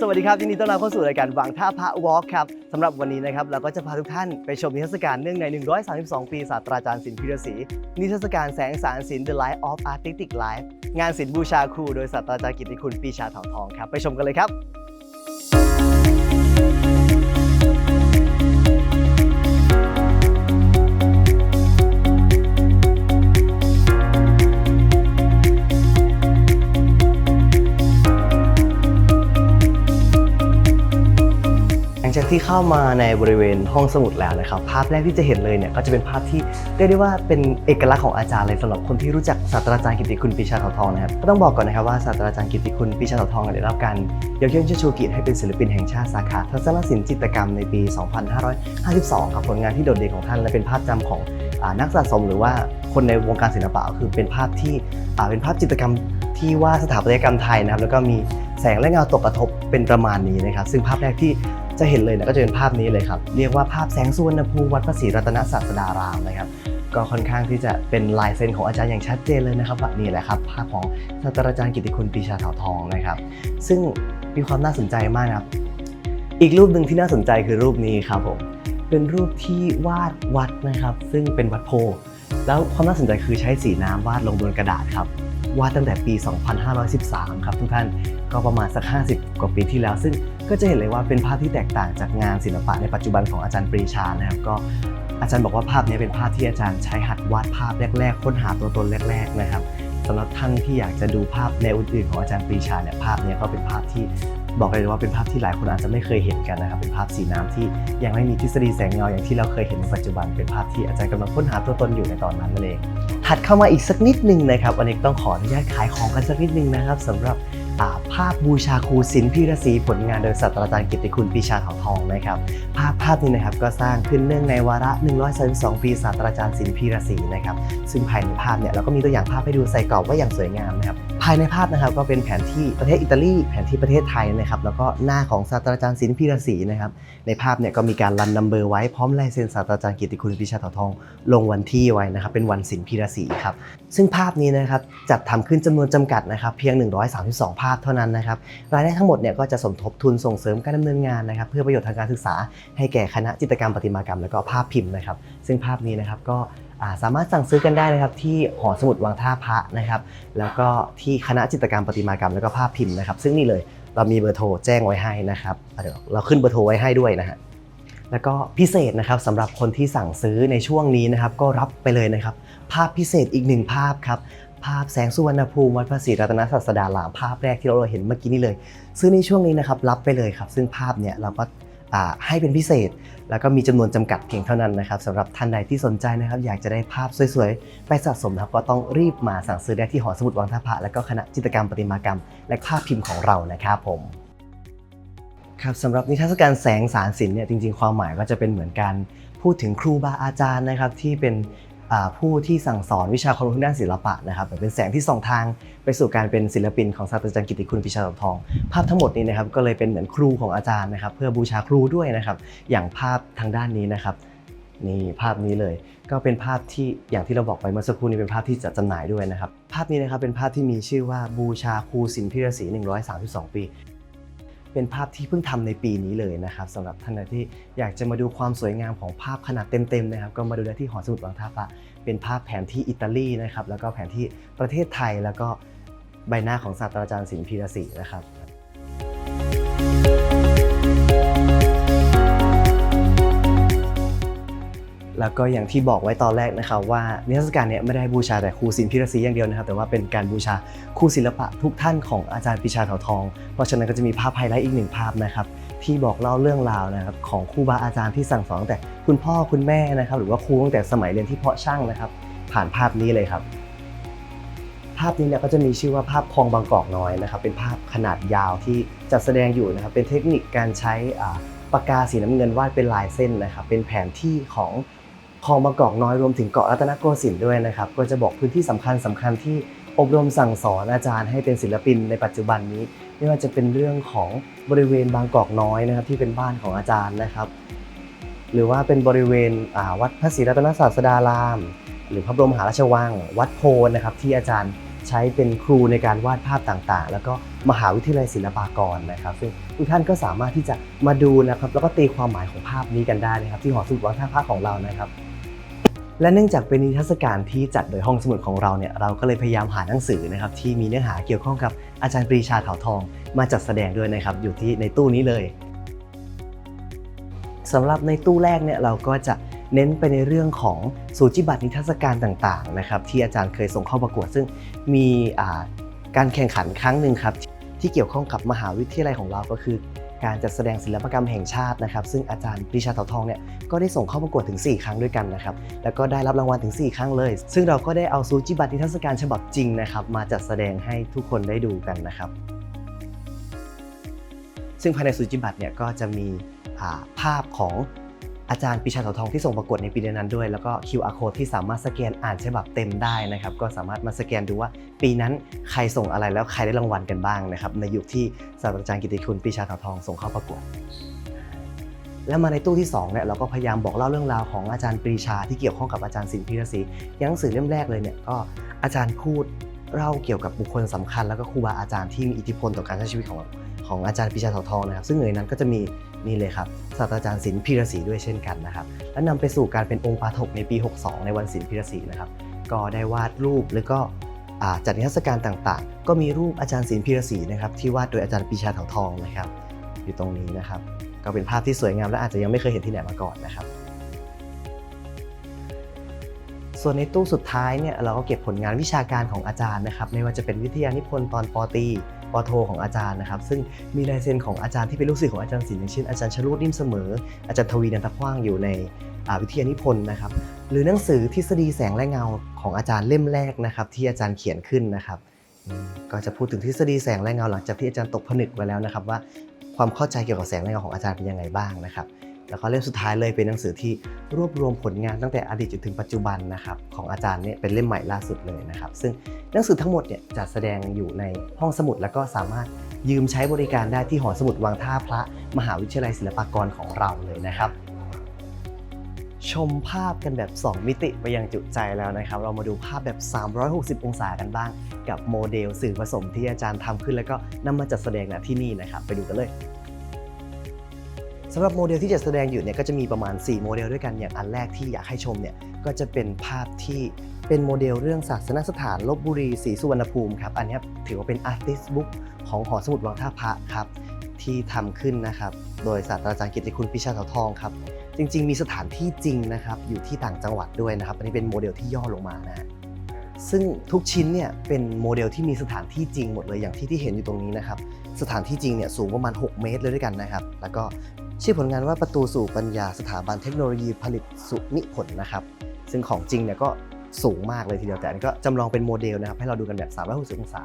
สวัสดีครับยินดีต้อนรับเข้าสู่รายการวังท่าพระวอล์กครับสำหรับวันนี้นะครับเราก็จะพาทุกท่านไปชมนิทรรศการเนื่องใน 132 ปีศาสตราจารย์ศิลป์พิรศรีนิทรรศการแสงสารศิลป์ The Light of Artistic Life งานศิลป์บูชาครู โดยศาสตราจารย์กิติคุณปีชาเถาทองครับ ไปชมกันเลยครับ ที่เข้ามาในบริเวณห้องสมุดแล้วนะครับ ภาพแรกที่จะเห็นเลยเนี่ยก็จะเป็นภาพที่เรียกได้ว่าเป็นเอกลักษณ์ของอาจารย์เลยสำหรับคนที่รู้จักศาสตราจารย์กิติคุณปีชาเถาทองนะครับก็ต้องบอกก่อนนะครับว่าศาสตราจารย์กิติคุณปีชาเถาทองเนี่ยได้รับการยกย่องเชิดชูเกียรติให้เป็นศิลปินแห่งชาติสาขาทัศนศิลป์จิตรกรรมในปี 2552 ครับผลงานที่โดดเด่นของท่านและเป็นภาพจำของนักสะสม หรือว่าคนในวงการศิลปะก็คือเป็นภาพที่เป็นภาพจิตรกรรมที่วาดสถาปัตยกรรมไทยนะครับแล้วก็มีแสงและเงาตกกระทบเป็นประมาณนี้นะครับ ซึ่งภาพแรกที่ จะเห็นเลยนะก็จะเป็นภาพนี้เลยครับ เรียกว่าภาพแสงสุวรรณภูมิวัดพระศรีรัตนศาสดารามนะครับ ก็ค่อนข้างที่จะเป็นลายเซ็นของอาจารย์อย่างชัดเจนเลยนะครับว่านี่แหละครับ ภาพของศาสตราจารย์กิติคุณปีชาเถาทองนะครับ ซึ่งมีความน่าสนใจมากนะครับ อีกรูปหนึ่งที่น่าสนใจคือรูปนี้ครับผมเป็นรูปที่วาดวัดนะครับ ซึ่งเป็นวัดโพธิ์แล้วความน่าสนใจคือใช้สีน้ำวาดลงบนกระดาษครับ วาดตั้งแต่ปี 2513 ครับทุกท่านก็ประมาณสัก 50 กว่าปีที่แล้ว ซึ่งก็จะเห็นเลยว่าเป็นภาพที่แตกต่างจากงานศิลปะในปัจจุบันของอาจารย์ปรีชานะครับก็อาจารย์บอกว่าภาพนี้เป็นภาพที่อาจารย์ใช้หัดวาดภาพแรก ๆ ค้นหาตัวตนแรก ๆ นะครับสำหรับท่านที่อยากจะดูภาพแนอื่นๆของอาจารย์ปรีชาเนี่ยภาพนี้ก็เป็นภาพที่บอกเลยว่าเป็นภาพที่หลายคนอาจจะไม่เคยเห็นกันนะครับเป็นภาพสีน้ำที่ยังไม่มีทฤษฎีแสงเงาอย่างที่เราเคยเห็นในปัจจุบันเป็นภาพที่อาจารย์กำลังค้นหาตัวตนอยู่ในตอนนั้นนั่นเอง ถัดเข้ามาอีกสักนิดหนึ่งนะครับวันนี้ต้องขออนุญาตขายของกันสักนิดหนึ่งนะครับสำหรับ ภาพบูชาครูศิลป์พิรศรีผลงานโดยศาสตราจารย์กิติคุณปีชาเถาทองนะครับ ภาพภาพนี้นะครับก็สร้างขึ้นเนื่องในวาระ132 ปีศาสตราจารย์ศิลป์พิรศรีนะครับ ซึ่งภายในภาพเนี่ยเราก็มีตัวอย่างภาพให้ดูใส่กรอบไว้อย่างสวยงามนะครับ ภายในภาพนะครับก็เป็นแผนที่ประเทศอิตาลี แผนที่ประเทศไทยนะครับ แล้วก็หน้าของศาสตราจารย์ศิลป์พิรศรีนะครับ ในภาพเนี่ยก็มีการรันนัมเบอร์ไว้พร้อมลายเซ็นศาสตราจารย์กิติคุณปีชาเถาทอง ลงวันที่ไว้นะครับ เป็นวันศิลป์พิรศรีครับ ซึ่งภาพนี้นะครับจัดทำขึ้นจำนวนจำกัดนะครับเพียง 132 ภาพเท่านั้นนะครับรายได้ทั้งหมดเนี่ยก็จะสมทบทุนส่งเสริมการดำเนินงานนะครับ เพื่อประโยชน์ทางการศึกษา ให้แก่คณะจิตรกรรมประติมากรรม และก็ภาพพิมพ์นะครับ ซึ่งภาพนี้นะครับก็สามารถสั่งซื้อกันได้นะครับที่หอสมุดวังท่าพระนะครับ แล้วก็ที่คณะจิตรกรรมประติมากรรม และก็ภาพพิมพ์นะครับ ซึ่งนี่เลยเรามีเบอร์โทรแจ้งไว้ให้นะครับเดี๋ยวเราขึ้นเบอร์โทรไว้ให้ด้วยนะฮะแล้วก็พิเศษนะครับสำหรับคนที่สั่งซื้อในช่วงนี้นะครับ ก็รับไปเลยนะครับ ภาพพิเศษอีกหนึ่งภาพครับ ภาพแสงสุวรรณภูมิวัดพระศรีรัตนศาสดารามภาพแรกที่เราเห็นเมื่อกี้นี้เลย ซึ่งในช่วงนี้นะครับรับไปเลยครับ ซึ่งภาพเนี่ยเราก็ให้เป็นพิเศษ แล้วก็มีจำนวนจำกัดเพียงเท่านั้นนะครับสำหรับท่านใดที่สนใจนะครับ อยากจะได้ภาพสวยๆ ไปสะสมนะครับก็ต้องรีบมาสั่งซื้อได้ที่หอสมุดวังท่าพระและก็คณะจิตรกรรมประติมากรรม และภาพพิมพ์ของเรานะครับผมครับสำหรับนิทรรศการแสงสารศิลป์เนี่ยจริงๆ ความหมายก็จะเป็นเหมือนการพูดถึงครูบาอาจารย์นะครับที่เป็น ผู้ที่สั่งสอนวิชาความรู้ด้านศิลปะนะครับเหมือนเป็นแสงที่ส่องทางไปสู่การเป็นศิลปินของศาสตราจารย์กิติคุณปิชาเถาทอง ภาพทั้งหมดนี้นะครับก็เลยเป็นเหมือนครูของอาจารย์นะครับ เพื่อบูชาครูด้วยนะครับ อย่างภาพทางด้านนี้นะครับนี่ภาพนี้เลยก็เป็นภาพที่อย่างที่เราบอกไปเมื่อสักครู่นี้เป็นภาพที่จัดจำหน่ายด้วยนะครับ ภาพนี้นะครับเป็นภาพที่มีชื่อว่าบูชาครูศิลป์พิรศรี132 ปี เป็นภาพที่เพิ่งทำในปีนี้เลยนะครับสำหรับท่านใดที่อยากจะมาดูความสวยงามของภาพขนาดเต็มๆนะครับ ก็มาดูได้ที่หอสมุดวังท่าพระเป็นภาพแผนที่อิตาลีนะครับแล้วก็แผนที่ประเทศไทยแล้วก็ใบหน้าของศาสตราจารย์สินพีรศรีนะครับ แล้วก็อย่างที่บอกไว้ตอนแรกนะครับว่านิทรรศการเนี่ยไม่ได้บูชาแต่ครูศิลป์พิรศรีอย่างเดียวนะครับ แต่ว่าเป็นการบูชาครูศิลปะทุกท่านของอาจารย์ปรีชาเถาทอง เพราะฉะนั้นก็จะมีภาพไฮไลท์อีกหนึ่งภาพนะครับที่บอกเล่าเรื่องราวนะครับของครูบาอาจารย์ที่สั่งสอนตั้งแต่คุณพ่อคุณแม่นะครับ หรือว่าครูตั้งแต่สมัยเรียนที่เพาะช่างนะครับ ผ่านภาพนี้เลยครับ ภาพนี้เนี่ยก็จะมีชื่อว่าภาพคลองบางกอกน้อยนะครับ เป็นภาพขนาดยาวที่จัดแสดงอยู่นะครับ เป็นเทคนิคการใช้อ่าปากกาสีน้ำเงินวาดเป็นลายเส้นนะครับ เป็นแผนที่ของ คลองบางกอกน้อยรวมถึงเกาะรัตนโกสินทร์ด้วยนะครับ ก็จะบอกพื้นที่สำคัญสำคัญที่อบรมสั่งสอนอาจารย์ให้เป็นศิลปินในปัจจุบันนี้ ไม่ว่าจะเป็นเรื่องของบริเวณบางกอกน้อยนะครับที่เป็นบ้านของอาจารย์นะครับ หรือว่าเป็นบริเวณวัดพระศรีรัตนศาสดาราม หรือพระบรมมหาราชวัง วัดโพนนะครับที่อาจารย์ใช้เป็นครูในการวาดภาพต่างๆ แล้วก็มหาวิทยาลัยศิลปากรนะครับ ซึ่งทุกท่านก็สามารถที่จะมาดูนะครับ แล้วก็ตีความหมายของภาพนี้กันได้นะครับ ที่หอสมุดวัฒนธรรมของเรานะครับ และเนื่องจากเป็นนิทรรศการที่จัดโดยห้องสมุดของเราเนี่ยเราก็เลยพยายามหาหนังสือนะครับที่มีเนื้อหาเกี่ยวข้องกับอาจารย์ปรีชาเถาทอง มาจัดแสดงด้วยนะครับอยู่ที่ในตู้นี้เลยสำหรับในตู้แรกเนี่ยเราก็จะเน้นไปในเรื่องของสูจิบัตรนิทรรศการต่างๆนะครับที่อาจารย์เคยส่งเข้าประกวด ซึ่งมีการแข่งขันครั้งหนึ่งครับที่เกี่ยวข้องกับมหาวิทยาลัยของเราก็คือ การจัดแสดงศิลปกรรมแห่งชาตินะครับ ซึ่งอาจารย์ปรีชาเถาทองเนี่ยก็ได้ส่งเข้าประกวดถึง 4 ครั้งด้วยกันนะครับ แล้วก็ได้รับรางวัลถึง 4 ครั้งเลย ซึ่งเราก็ได้เอาซูจิบัตรนิทรรศการฉบับจริงนะครับมาจัดแสดงให้ทุกคนได้ดูกันนะครับ ซึ่งภายในซูจิบัตรเนี่ยก็จะมีภาพของ อาจารย์ปรีชาเถาทองที่ส่งประกวดในปีนั้นด้วย แล้วก็ QR code ที่สามารถสแกนอ่านฉบับเต็มได้นะครับ ก็สามารถมาสแกนดูว่าปีนั้นใครส่งอะไรแล้วใครได้รางวัลกันบ้างนะครับ ในยุคที่ศาสตราจารย์กิติคุณปรีชาเถาทองส่งเข้าประกวด แล้วมาในตู้ที่2เนี่ยเราก็พยายามบอกเล่าเรื่องราวของอาจารย์ปรีชาที่เกี่ยวข้องกับอาจารย์สินพิรศรีย่างหนังสือเล่มแรกเลยเนี่ยก็อาจารย์พูดเล่าเกี่ยวกับบุคคลสำคัญ แล้วก็ครูบาอาจารย์ที่มีอิทธิพลต่อการใช้ชีวิตของของอาจารย์ปรีชาเถาทองนะครับ ซึ่งในนั้นก็จะมี นี่เลยครับศาสตราจารย์สินพิรศรีด้วยเช่นกันนะครับ และนำไปสู่การเป็นองค์ปาถกในปี 62 ในวันสินพิรศรีนะครับ ก็ได้วาดรูปแล้วก็จัดนิทรรศการต่างๆ ก็มีรูปอาจารย์สินพิรศรีนะครับที่วาดโดยอาจารย์ปีชาเถาทองนะครับ อยู่ตรงนี้นะครับ ก็เป็นภาพที่สวยงามและอาจจะยังไม่เคยเห็นที่ไหนมาก่อนนะครับ ส่วนในตู้สุดท้ายเนี่ยเราก็เก็บผลงานวิชาการของอาจารย์นะครับ ไม่ว่าจะเป็นวิทยานิพนธ์ตอนปอตี ปอโทของอาจารย์นะครับ ซึ่งมีลายเซ็นของอาจารย์ที่เป็นลูกศิษย์ของอาจารย์ศิลป์อย่างเช่นอาจารย์ชลุดนิ่มเสมอ อาจารย์ทวีนันทกว้างอยู่ในวิทยานิพนธ์นะครับ หรือหนังสือทฤษฎีแสงและเงาของอาจารย์เล่มแรกนะครับ ที่อาจารย์เขียนขึ้นนะครับ ก็จะพูดถึงทฤษฎีแสงและเงาหลังจากที่อาจารย์ตกผนึกไว้แล้วนะครับว่าความเข้าใจเกี่ยวกับแสงและเงาของอาจารย์เป็นยังไงบ้างนะครับ แล้วก็เล่มสุดท้ายเลยเป็นหนังสือที่รวบรวมผลงานตั้งแต่อดีตจนถึงปัจจุบันนะครับของอาจารย์เนี่ยเป็นเล่มใหม่ล่าสุดเลยนะครับ ซึ่งหนังสือทั้งหมดเนี่ยจัดแสดงอยู่ในห้องสมุด แล้วก็สามารถยืมใช้บริการได้ที่หอสมุดวังท่าพระมหาวิทยาลัยศิลปากรของเราเลยนะครับชมภาพกันแบบ 2 มิติไปยังจุใจแล้วนะครับ เรามาดูภาพแบบ 360 องศากันบ้าง กับโมเดลสื่อผสมที่อาจารย์ทำขึ้น แล้วก็นำมาจัดแสดงณที่นี่นะครับ ไปดูกันเลย สำหรับโมเดลที่จะแสดงอยู่เนี่ยก็จะมีประมาณ 4 โมเดลด้วยกันอย่างอันแรกที่อยากให้ชมเนี่ยก็จะเป็นภาพที่เป็นโมเดลเรื่องศาสนสถานลบบุรีศรีสุวรรณภูมิครับอันนี้ถือว่าเป็นอาร์ติสบุ๊กของหอสมุดวังท่าพระครับที่ทำขึ้นนะครับโดยศาสตราจารย์กิติคุณปิชาเถาทองครับจริง ๆ มีสถานที่จริงนะครับอยู่ที่ต่างจังหวัดด้วยนะครับอันนี้เป็นโมเดลที่ย่อลงมานะซึ่งทุกชิ้นเนี่ยเป็นโมเดลที่มีสถานที่จริงหมดเลยอย่างที่ที่เห็นอยู่ตรงนี้นะครับ สถานที่จริงเนี่ยสูงประมาณ 6 เมตรเลยด้วยกันนะครับ แล้วก็ชื่อผลงานว่าประตูสู่ปัญญาสถาบันเทคโนโลยีผลิตสุนิผลนะครับ ซึ่งของจริงเนี่ยก็สูงมากเลยทีเดียวแต่อันนี้ก็จำลองเป็นโมเดลนะครับ ให้เราดูกันแบบ 360 องศา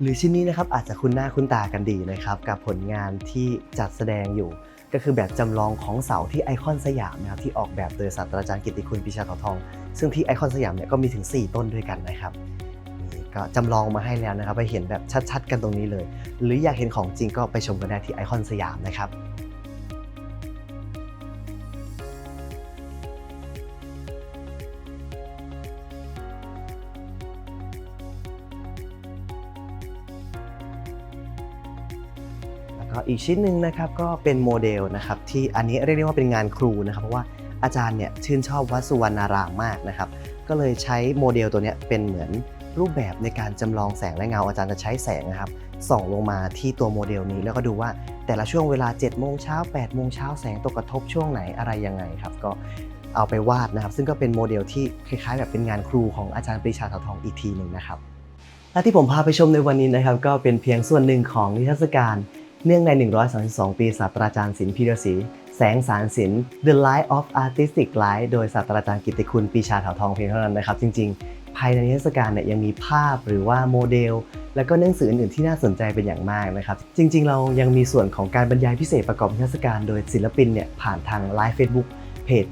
หรือชิ้นนี้นะครับอาจจะคุ้นหน้าคุ้นตากันดีนะครับ กับผลงานที่จัดแสดงอยู่ก็คือแบบจำลองของเสาที่ไอคอนสยามนะครับที่ออกแบบโดยศาสตราจารย์กิติคุณปิชาเขาทอง ซึ่งที่ไอคอนสยามเนี่ยก็มีถึง 4 ต้นด้วยกันนะครับ ก็จำลองมาให้แล้วนะครับ ไปเห็นแบบชัดๆ กันตรงนี้เลย หรืออยากเห็นของจริงก็ไปชมกันได้ที่ไอคอนสยามนะครับแล้วก็อีกชิ้นหนึ่งนะครับก็เป็นโมเดลนะครับที่อันนี้เรียกได้ว่าเป็นงานครูนะครับเพราะว่าอาจารย์เนี่ยชื่นชอบวัดสุวรรณารามมากนะครับ ก็เลยใช้โมเดลตัวนี้เป็นเหมือน รูปแบบในการจำลองแสงและเงาอาจารย์จะใช้แสงนะครับส่องลงมาที่ตัวโมเดลนี้ แล้วก็ดูว่าแต่ละช่วงเวลา7โมงเช้า8โมงเช้าแสงตกกระทบช่วงไหนอะไรยังไงครับ ก็เอาไปวาดนะครับ ซึ่งก็เป็นโมเดลที่คล้ายๆ แบบเป็นงานครูของอาจารย์ปรีชาเถาทองอีกทีหนึ่งนะครับและที่ผมพาไปชมในวันนี้นะครับ ก็เป็นเพียงส่วนหนึ่งของนิทรรศการ เนื่องใน 132 ปีศาสตราจารย์ศิลป์พีรศรีแสงสารศิลป์ The Light of Artistic Light โดยศาสตราจารย์กิตติคุณปีชาเถาทองเพียงเท่านั้นนะครับ จริงๆ ภายในนิทรรศการเนี่ยยังมีภาพหรือว่าโมเดล แล้วก็หนังสืออื่นๆที่น่าสนใจเป็นอย่างมากนะครับ จริง ๆ เรายังมีส่วนของการบรรยายพิเศษประกอบนิทรรศการ โดยศิลปินเนี่ยผ่านทางไลฟ์เฟซบุ๊กเพจ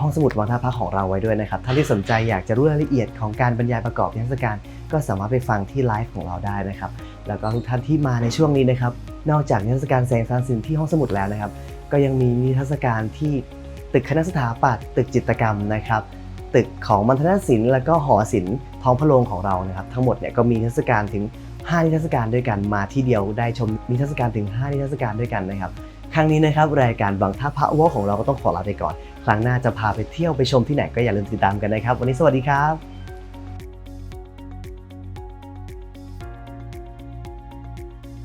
ห้องสมุดวังท่าพระของเราไว้ด้วยนะครับ ท่านที่สนใจอยากจะรู้รายละเอียดของการบรรยายประกอบนิทรรศการ ก็สามารถไปฟังที่ไลฟ์ของเราได้นะครับ แล้วก็ทุกท่านที่มาในช่วงนี้นะครับ นอกจากนิทรรศการแสงสารสินที่ห้องสมุดแล้วนะครับ ก็ยังมีนิทรรศการที่ตึกคณะสถาปัตย์ตึกจิตรกรรมนะครับ ตึกของมัณฑนศิลป์แล้วก็หอศิลป์ท้องพระโรงของเรานะครับทั้งหมดเนี่ยก็มีนิทรรศการถึง 5 นิทรรศการด้วยกันมาที่เดียวได้ชมนิทรรศการถึง 5 นิทรรศการด้วยกันนะครับครั้งนี้นะครับรายการบางท่าพระวอของเราก็ต้องขอลาไปก่อน ครั้งหน้าจะพาไปเที่ยวไปชมที่ไหนก็อย่าลืมติดตามกันนะครับ วันนี้สวัสดีครับ